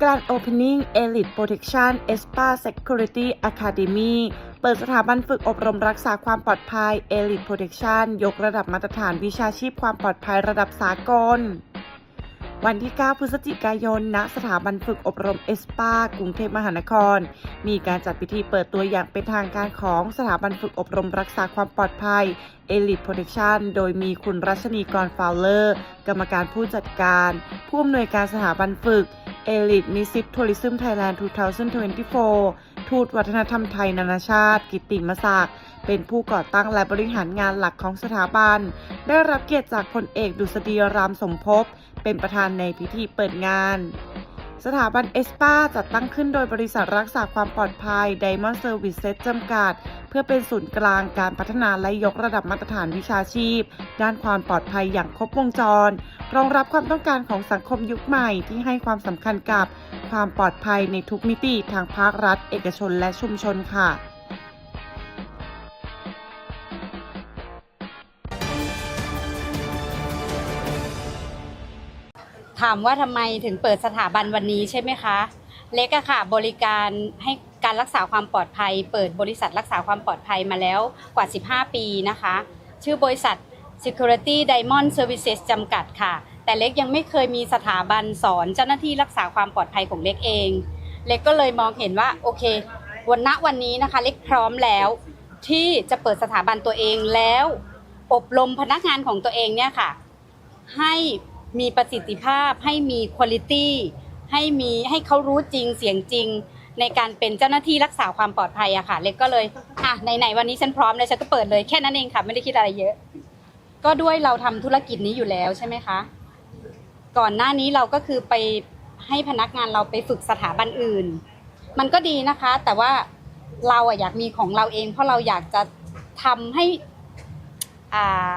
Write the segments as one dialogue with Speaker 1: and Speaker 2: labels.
Speaker 1: Grand Opening Elite Protection ESPA Security Academy เปิดสถาบันฝึกอบรมรักษาความปลอดภัย Elite Protection ยกระดับมาตรฐานวิชาชีพความปลอดภัยระดับสากล วันที่ 9 พฤศจิกายน ณ สถาบันฝึกอบรมเอสปากรุงเทพมหานคร มีการจัดพิธีเปิดตัวอย่างเป็นทางการของสถาบันฝึกอบรมรักษาความปลอดภัย Elite Protection โดยมีคุณรัชนีกรฟาวเลอร์ กรรมการผู้จัดการ ผู้อำนวยการสถาบันฝึก Elite m i s s i p Tourism Thailand 2024 ทูตวัฒนธรรมไทยนานาชาติ กิตติมศักดิ์เป็นผู้ก่อตั้งและบริหารงานหลักของสถาบัน ได้รับเกียรติจากพลเอกดุษฎีรามสมภพ เป็นประธานในพิธีเปิดงาน สถาบันเอสปาจัดตั้งขึ้นโดยบริษัทรักษาความปลอดภัย Diamond Services จำกัด เพื่อเป็นศูนย์กลางการพัฒนาและยกระดับมาตรฐานวิชาชีพ ด้านความปลอดภัยอย่างครบวงจร รองรับความต้องการของสังคมยุคใหม่ที่ให้ความสำคัญกับความปลอดภัยในทุกมิติทางภาครัฐ เอกชนและชุมชนค่ะ
Speaker 2: ถามว่าทำไมถึงเปิดสถาบันวันนี้ใช่ไหมคะ เล็กอะค่ะ บริการให้การรักษาความปลอดภัย เปิดบริษัทรักษาความปลอดภัยมาแล้วกว่า 15 ปีนะคะ ชื่อบริษัท Security Diamond Services จำกัดค่ะ แต่เล็กยังไม่เคยมีสถาบันสอนเจ้าหน้าที่รักษาความปลอดภัยของเล็กเอง เล็กก็เลยมองเห็นว่าโอเค วันณวันนี้นะคะ เล็กพร้อมแล้วที่จะเปิดสถาบันตัวเองแล้ว อบรมพนักงานของตัวเองเนี่ยค่ะ ให้ มีประสิทธิภาพให้มีคุณภาพให้มีให้เขารู้จริงเสียงจริง ในการเป็นเจ้าหน้าที่รักษาความปลอดภัยอะค่ะเล็กก็เลยอะไหนๆวันนี้ฉันพร้อมเลยฉันก็เปิดเลยแค่นั้นเองค่ะ ไม่ได้คิดอะไรเยอะ ก็ด้วยเราทำธุรกิจนี้อยู่แล้วใช่ไหมคะก่อนหน้านี้เราก็คือไปให้พนักงานเราไปฝึกสถาบันอื่น มันก็ดีนะคะ แต่ว่าเราอะอยากมีของเราเอง เพราะเราอยากจะทำให้อ่า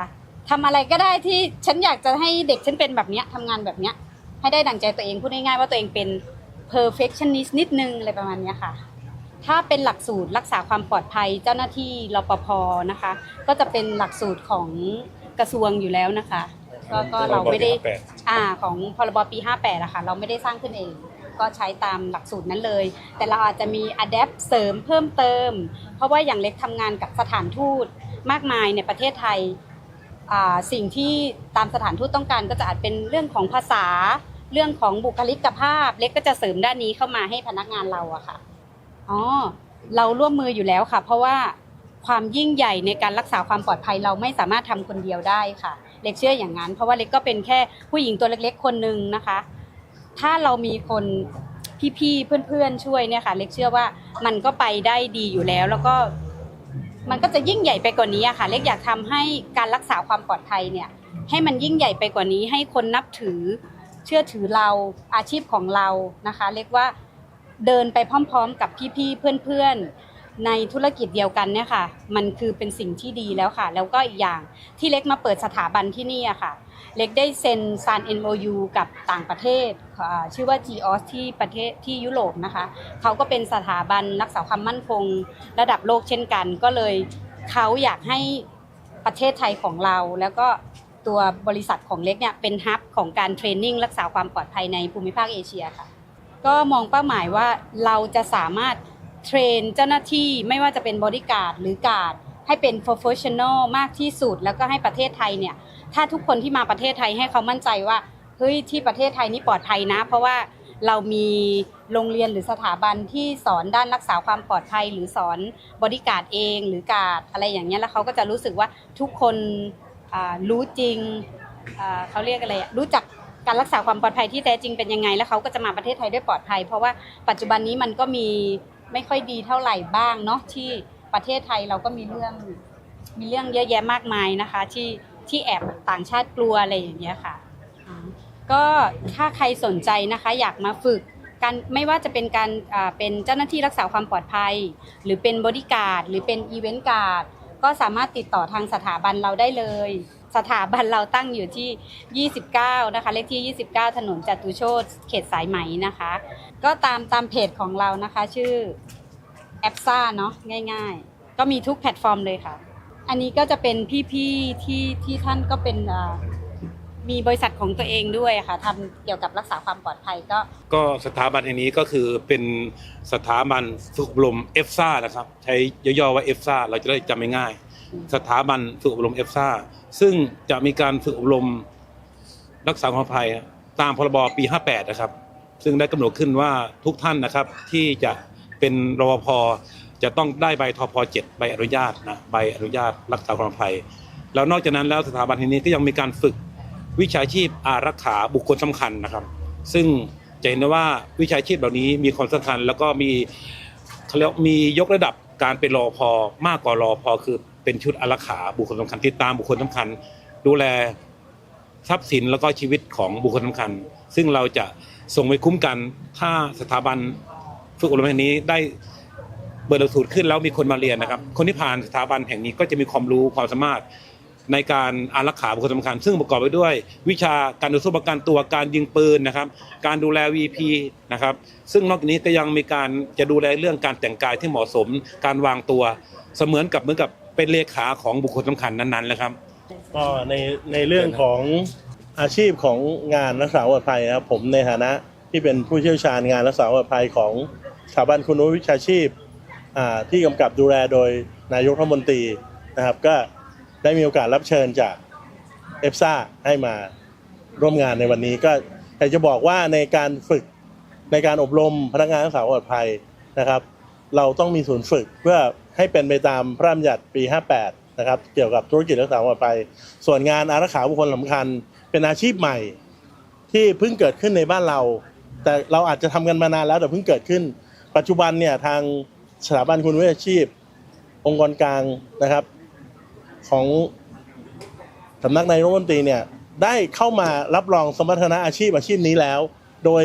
Speaker 2: ทำอะไรก็ได้ที่ฉันอยากจะให้เด็กฉันเป็นแบบเนี้ยทำงานแบบเนี้ยให้ได้ดังใจตัวเองพูดง่ายๆว่าตัวเองเป็น perfectionist นิดนึงอะไรประมาณเนี้ยค่ะ ถ้าเป็นหลักสูตรรักษาความปลอดภัยเจ้าหน้าที่รปภนะคะ ก็จะเป็นหลักสูตรของกระทรวงอยู่แล้วนะคะก็ก็เราไม่ได้อ่าของพรบปี 58อะค่ะเราไม่ได้สร้างขึ้นเอง ก็ใช้ตามหลักสูตรนั้นเลย แต่เราอาจจะมี adapt เสริมเพิ่มเติม เพราะว่าอย่างเล็กทำงานกับสถานทูตมากมายในประเทศไทยอ่า สิ่งที่ตามสถานทูตต้องการก็จะอาจเป็นเรื่องของภาษา เรื่องของบุคลิกภาพ เล็กก็จะเสริมด้านนี้เข้ามาให้พนักงานเราอะค่ะอ๋อเราร่วมมืออยู่แล้วค่ะ เพราะว่าความยิ่งใหญ่ในการรักษาความปลอดภัยเราไม่สามารถทำคนเดียวได้ค่ะ เล็กเชื่ออย่างนั้น เพราะว่าเล็กก็เป็นแค่ผู้หญิงตัวเล็ก ๆ คนหนึ่งนะคะ ถ้าเรามีคนพี่ๆเพื่อนๆช่วยเนี่ยค่ะ เล็กเชื่อว่ามันก็ไปได้ดีอยู่แล้วแล้วก็ มันก็จะยิ่งใหญ่ไปกว่านี้อะค่ะ เล็กอยากทำให้การรักษาความปลอดภัยเนี่ยให้มันยิ่งใหญ่ไปกว่านี้ ให้คนนับถือเชื่อถือเราอาชีพของเรานะคะเรียกว่าเดินไปพร้อม ๆ กับพี่ๆเพื่อนๆ ในธุรกิจเดียวกันเนี่ยค่ะ มันคือเป็นสิ่งที่ดีแล้วค่ะ แล้วก็อีกอย่างที่เล็กมาเปิดสถาบันที่นี่อะค่ะ เล็กได้เซ็นซาน MOU กับต่างประเทศ ชื่อว่า GOS ที่ประเทศที่ยุโรปนะคะ เขาก็เป็นสถาบันรักษาความมั่นคง ระดับโลกเช่นกัน ก็เลยเขาอยากให้ประเทศไทยของเราแล้วก็ตัวบริษัทของเล็กเนี่ยเป็นฮับของการเทรนนิ่งรักษาความปลอดภัยในภูมิภาคเอเชียค่ะ ก็มองเป้าหมายว่าเราจะสามารถ เทรนเจ้าหน้าที่ไม่ว่าจะเป็นบริการดหรือการดให้เป็น professional มากที่สุด แล้วก็ให้ประเทศไทยเนี่ย ถ้าทุกคนที่มาประเทศไทยให้เขามั่นใจว่าเฮ้ยที่ประเทศไทยนี่ปลอดภัยนะ เพราะว่าเรามีโรงเรียนหรือสถาบันที่สอนด้านรักษาความปลอดภัย หรือสอนบริการดเองหรือการดอะไรอย่างเงี้ยแล้วเขาก็จะรู้สึกว่าทุกคนรู้จริงเขาเรียกอะไรรู้จักการรักษาความปลอดภัยที่แท้จริงเป็นยังไง แล้วเขาก็จะมาประเทศไทยด้วยปลอดภัย เพราะว่าปัจจุบันนี้มันก็มี ไม่ค่อยดีเท่าไหร่บ้างเนาะที่ประเทศไทยเราก็มีเรื่องมีเรื่องเยอะแยะมากมายนะคะ ที่ที่แอบต่างชาติกลัวอะไรอย่างเงี้ยค่ะ ก็ถ้าใครสนใจนะคะ อยากมาฝึกการไม่ว่าจะเป็นการเป็นเจ้าหน้าที่รักษาความปลอดภัย หรือเป็นบริการดหรือเป็นอีเวนต์การ์ดก็สามารถติดต่อทางสถาบันเราได้เลย สถาบันเราตั้งอยู่ที่ 29 นะคะ เลขที่ 29 ถนนจตุโชตเขตสายไหมนะคะ ก็ตามตามเพจของเรานะคะ ชื่อแอปซ่าเนาะง่ายๆ ก็มีทุกแพลตฟอร์มเลยค่ะ อันนี้ก็จะเป็นพี่ๆที่ที่ท่านก็เป็นมีบริษัทของตัวเองด้วยค่ะทำเกี่ยวกับรักษาความปลอดภัยก็
Speaker 3: ก็สถาบันแห่งนี้ก็คือเป็นสถาบันฝึกอบรมเอฟซ่านะครับ ใช้ย่อๆว่าเอฟซ่าเราจะได้จำง่าย สถาบันฝึกอบรมเอฟซ่าซึ่งจะมีการฝึกอบรมรักษาความปลอดภัยตามพรบปี 58 นะครับ ซึ่งได้กำหนดขึ้นว่าทุกท่านนะครับที่จะเป็นรปภจะต้องได้ใบทพ7ใบอนุญาตนะใบอนุญาตรักษาความปลอดภัย แล้วนอกจากนั้นแล้วสถาบันแห่งนี้ก็ยังมีการฝึกวิชาชีพอารักขาบุคคลสำคัญนะครับ ซึ่งจะเห็นได้ว่าวิชาชีพเหล่านี้มีความสำคัญ แล้วก็มีเขาเรียกมียกระดับการเป็นรอพอมากกว่ารอพอคือ เป็นชุดอารักขาบุคคลสำคัญติดตามบุคคลสำคัญ ดูแลทรัพย์สินแล้วก็ชีวิตของบุคคลสำคัญ ซึ่งเราจะส่งไปคุ้มกันถ้าสถาบันฝึกอบรมแห่งนี้ได้เปิดหลักสูตรขึ้นแล้วมีคนมาเรียนนะครับ คนที่ผ่านสถาบันแห่งนี้ก็จะมีความรู้ความสามารถในการอารักขาบุคคลสำคัญ ซึ่งประกอบไปด้วย วิชาการต่อสู้ประกันตัวการยิงปืนนะครับ การดูแล VP นะครับ ซึ่งนอกจากนี้ก็ยังมีการจะดูแลเรื่องการแต่งกายที่เหมาะสม การวางตัว เสมือนกับเหมือนกับ เป็นเลขาของบุคคลสำคัญนั้นๆนะครับ
Speaker 4: ก็ในในเรื่องของอาชีพของงานรักษาความปลอดภัยนะครับผมในฐานะที่เป็นผู้เชี่ยวชาญงานรักษาความปลอดภัยของสถาบันคุณวุฒิวิชาชีพอ่าที่กำกับดูแลโดยนายกรัฐมนตรีนะครับ ก็ได้มีโอกาสรับเชิญจากเอฟซ่าให้มาร่วมงานในวันนี้ก็อยากจะบอกว่าในการฝึกในการอบรมพนักงานรักษาความปลอดภัยนะครับ เราต้องมีศูนย์ฝึกเพื่อ ให้เป็นไปตามพระราชบัญญัติปี 58 นะครับ เกี่ยวกับธุรกิจรักษาความปลอดภัย ส่วนงานอารักขาบุคคลสำคัญ เป็นอาชีพใหม่ที่เพิ่งเกิดขึ้นในบ้านเรา แต่เราอาจจะทำกันมานานแล้วแต่เพิ่งเกิดขึ้น ปัจจุบันเนี่ยทางสถาบันคุณวิชาชีพ องค์กรกลางนะครับ ของสำนักนายรัฐมนตรีเนี่ยได้เข้ามารับรองสมรรถนะอาชีพอาชีพนี้แล้ว โดย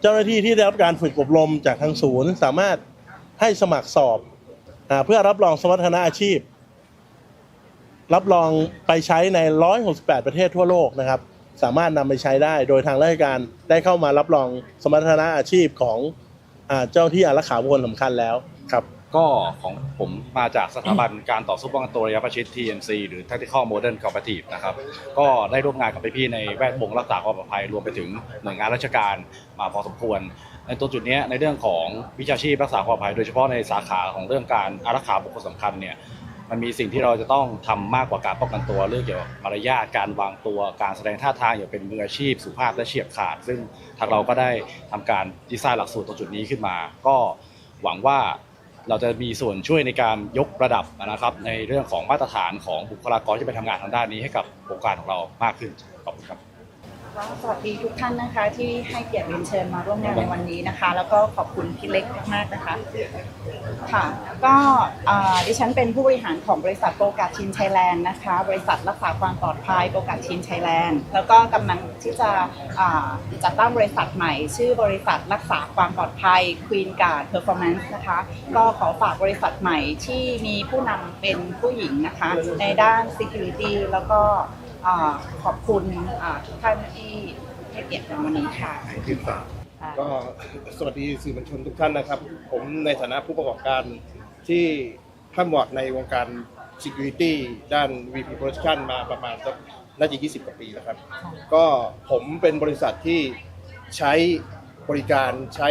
Speaker 4: เจ้าหน้าที่ที่ได้รับการฝึกอบรมจากทางศูนย์ สามารถให้สมัครสอบ เพื่อรับรองสมรรถนะอาชีพ รับรองไปใช้ใน 168 ประเทศทั่วโลกนะครับ สามารถนำไปใช้ได้โดยทางราชการได้เข้ามารับรองสมรรถนะอาชีพของเจ้าที่อารักขาบุคคลสำคัญแล้วครับ
Speaker 5: ก็ของผมมาจากสถาบันการต่อสู้ป้องกันตัวระยะประชิด TMC หรือ Tactical Modern Combative นะครับ ก็ได้ร่วมงานกับพี่ๆในแวดวงรักษาความปลอดภัยรวมไปถึงหน่วยงานราชการมาพอสมควร ในตัวจุดนี้ในเรื่องของวิชาชีพรักษาความปลอดภัยโดยเฉพาะในสาขาของเรื่องการอารักขาบุคคลสำคัญเนี่ยมันมีสิ่งที่เราจะต้องทำมากกว่าการป้องกันตัวเรื่องเกี่ยวกับมารยาทการวางตัวการแสดงท่าทางอย่างเป็นมืออาชีพสุภาพและเฉียบขาด ซึ่งทางเราก็ได้ทำการดีไซน์หลักสูตรตรงจุดนี้ขึ้นมา ก็หวังว่าเราจะมีส่วนช่วยในการยกระดับนะครับ ในเรื่องของมาตรฐานของบุคลากรที่ไปทำงานทางด้านนี้ให้กับโครงการของเรามากขึ้นขอบคุณครับ
Speaker 6: ก็สวัสดีทุกท่านนะคะ ที่ให้เกียรติเรียนเชิญมาร่วมงานในวันนี้นะคะ แล้วก็ขอบคุณพี่เล็กมากๆนะคะค่ะก็อ่าดิฉันเป็นผู้บริหารของบริษัทโปรกาชินไทยแลนด์นะคะ บริษัทรักษาความปลอดภัยโปรกาชินไทยแลนด์แล้วก็กำลังที่จะอ่าจัดตั้งบริษัทใหม่ ชื่อบริษัทรักษาความปลอดภัย Queen Guard Performance นะคะ ก็ขอฝากบริษัทใหม่ที่มีผู้นำเป็นผู้หญิงนะคะ ในด้าน security แล้วก็อ่า ขอบคุณทุกท่านที่ให้เกียรติในวันนี้ค่ะ
Speaker 7: ก็สวัสดีสื่อมวลชนทุกท่านนะครับ ผมในฐานะผู้ประกอบการที่ข้ามวอดในวงการ Security ด้าน VP Production มาประมาณสักน่าจะ 20 กว่าปีแล้วครับ ก็ผมเป็นบริษัทที่ใช้บริการใช้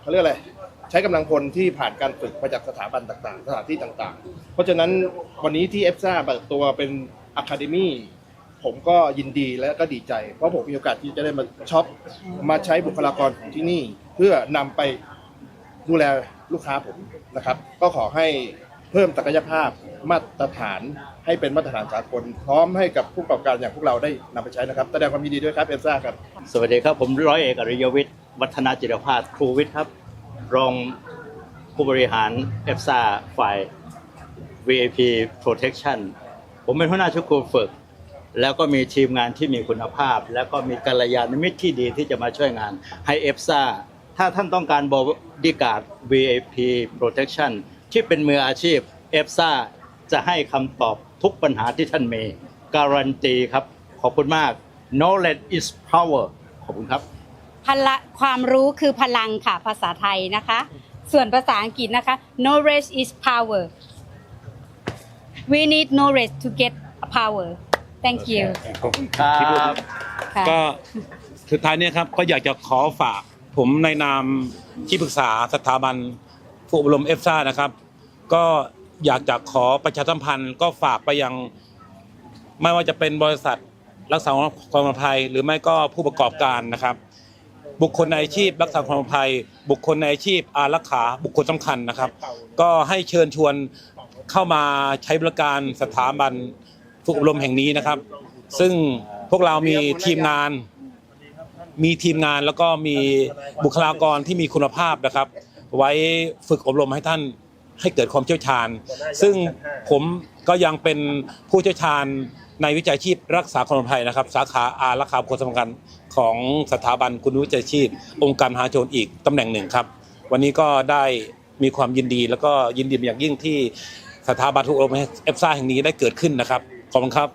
Speaker 7: เขาเรียกอะไร ใช้กำลังพลที่ผ่านการฝึกมาจากสถาบันต่างๆ สถานที่ต่างๆ เพราะฉะนั้นวันนี้ที่ EFSA เปิดตัวเป็น Academy ผมก็ยินดีและก็ดีใจ เพราะผมมีโอกาสที่จะได้มาช็อปมาใช้บุคลากรของที่นี่ เพื่อนำไปดูแลลูกค้าผมนะครับ ก็ขอให้เพิ่มศักยภาพมาตรฐานให้เป็นมาตรฐานสากลพร้อมให้กับผู้ประกอบการอย่างพวกเราได้นำไปใช้นะครับแสดงความยินดีด้วยครับเอฟซ่าครับ
Speaker 8: สวัสดีครับผมร้อยเอกอริยวิทย์วัฒนาจิรพาสครูวิทย์ครับ รองผู้บริหารเอฟซ่าฝ่าย VIP Protection ผมเป็นหัวหน้าชุดครูฝึก แล้วก็มีทีมงานที่มีคุณภาพ แล้วก็มีกัลยาณมิตรที่ดีที่จะมาช่วยงานให้เอฟซาถ้าท่านต้องการบริการ VIP Protection ที่เป็นมืออาชีพเอฟซาจะให้คำตอบทุกปัญหาที่ท่านมีการันตีครับ ขอบคุณมาก knowledge is power ขอบคุณครับ
Speaker 2: พละความรู้คือพลังค่ะภาษาไทยนะคะ ส่วนภาษาอังกฤษนะคะ knowledge is power we need knowledge to get power thank you
Speaker 8: ครับ
Speaker 2: ค่ะ
Speaker 3: ก็สุดท้ายเนี่ยครับก็อยากจะขอฝากผมในนามที่ปรึกษาสถาบันผู้อบรมเอฟซ่านะครับ ก็อยากจะขอประชาสัมพันธ์ ก็ฝากไปยัง ไม่ว่าจะเป็นบริษัทรักษาความปลอดภัย หรือไม่ก็ผู้ประกอบการนะครับ บุคคลในอาชีพรักษาความปลอดภัย บุคคลในอาชีพอารักขาบุคคลสำคัญนะครับ ก็ให้เชิญชวน เข้ามาใช้บริการสถาบันฝึกอบรมแห่งนี้นะครับ ซึ่งพวกเรามีทีมงาน มีทีมงานแล้วก็มีบุคลากรที่มีคุณภาพนะครับ ไว้ฝึกอบรมให้ท่านให้เกิดความเชี่ยวชาญ ซึ่งผมก็ยังเป็นผู้เชี่ยวชาญในวิจัยชีพรักษาความปลอดภัยนะครับ สาขาอารักขาคคลสำคัญของสถาบันคุณวิจัยชีพ องค์การมหาชนอีกตำแหน่งหนึ่งครับ วันนี้ก็ได้มีความยินดีแล้วก็ยินดีเป็นอย่างยิ่งที่ สถาบันทุกอบรมเอฟซ่าแห่งนี้ได้เกิดขึ้นนะครับ ขอบคุณครับ